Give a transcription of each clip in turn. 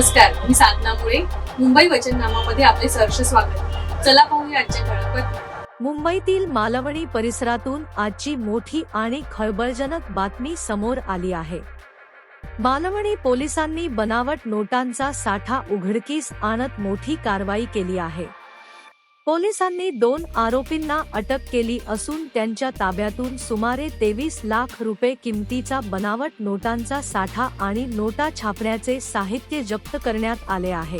नमस्कार मी साधना मुळे. मुंबई वचननामामध्ये आपले सहर्ष स्वागत. चला पाहूया आजच्या ठळक मुंबईतील मालवणी परिसरातून आजची मोठी आणि खळबळजनक बातमी समोर आली आहे. मालवणी पोलिसांनी बनावट नोटांचा साठा उघडकीस आणत मोठी कारवाई केली आहे. पोलिसांनी दोन आरोपींना अटक केली असून त्यांच्या ताब्यातून सुमारे तेवीस लाख रुपये किमतीचा बनावट नोटांचा साठा आणि नोटा छापण्याचे साहित्य जप्त करण्यात आले आहे.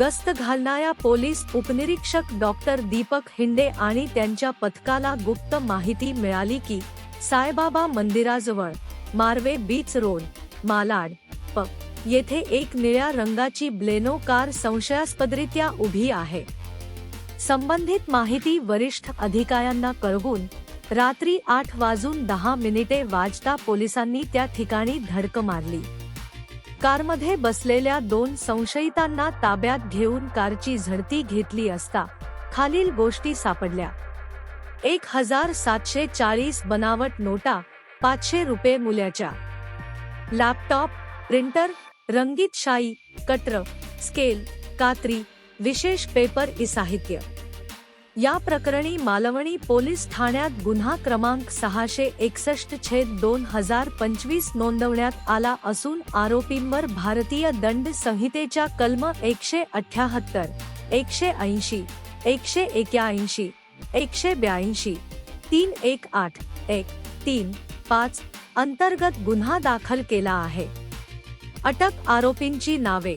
गस्त घालणाऱ्या पोलीस उपनिरीक्षक डॉक्टर दीपक हिंडे आणि त्यांच्या पथकाला गुप्त माहिती मिळाली की साईबाबा मंदिराजवळ मार्वे बीच रोड मालाड प येथे एक निळ्या रंगाची ब्लेनो कार संशयास्पदरित्या उभी आहे. संबंधित माहिती वरिष्ठ अधिकाऱ्यांना कळवून रात्री आठ वाजून दहा मिनिटे वाजता पोलिसांनी त्या ठिकाणी धडक मारली. कारमध्ये बसलेल्या दोन संशयितांना ताब्यात घेऊन कारची झडती घेतली असता खालील गोष्टी सापडल्या. एक हजार सातशे चाळीस बनावट नोटा पाचशे रुपये मूल्याच्या. लॅपटॉप प्रिंटर रंगीत शाई कटर स्केल कात्री विशेष पेपर इ साहित्य. या प्रकरणी मालवणी पोलीस ठाण्यात गुन्हा क्रमांक सहाशे एकसष्ट छेद दोन हजार पंचवीस नोंदवण्यात आला असून आरोपींवर भारतीय दंड संहितेच्या कलम एकशे अठ्याहत्तर एकशे ऐंशी एकशे एक्याऐंशी एकशे ब्याऐंशी तीन एक आठ एक तीन पाच अंतर्गत गुन्हा दाखल केला आहे. अटक आरोपींची नावे.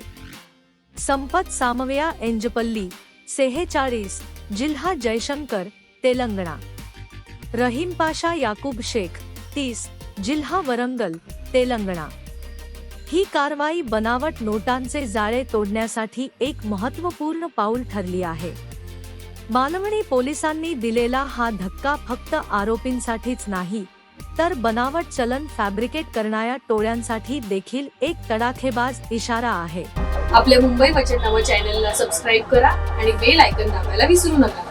संपत सामवया एंजपल्ली सेहेचाळीस जिल्हा जयशंकर तेलंगणा. रहीम पाशा याकूब शेख तीस जिल्हा वरंगल तेलंगणा. ही कारवाई बनावट नोटांचे जाळे तोडण्यासाठी एक महत्त्वपूर्ण पाऊल ठरली आहे. मालवणी पोलिसांनी दिलेला हा धक्का फक्त आरोपींसाठीच नाही तर बनावट चलन फॅब्रिकेट करणाऱ्या टोळ्यांसाठी देखील एक तडाखेबाज इशारा आहे. आपल्या मुंबई वचननामा चॅनलला सबस्क्राईब करा आणि बेल आयकन दाबायला विसरू नका.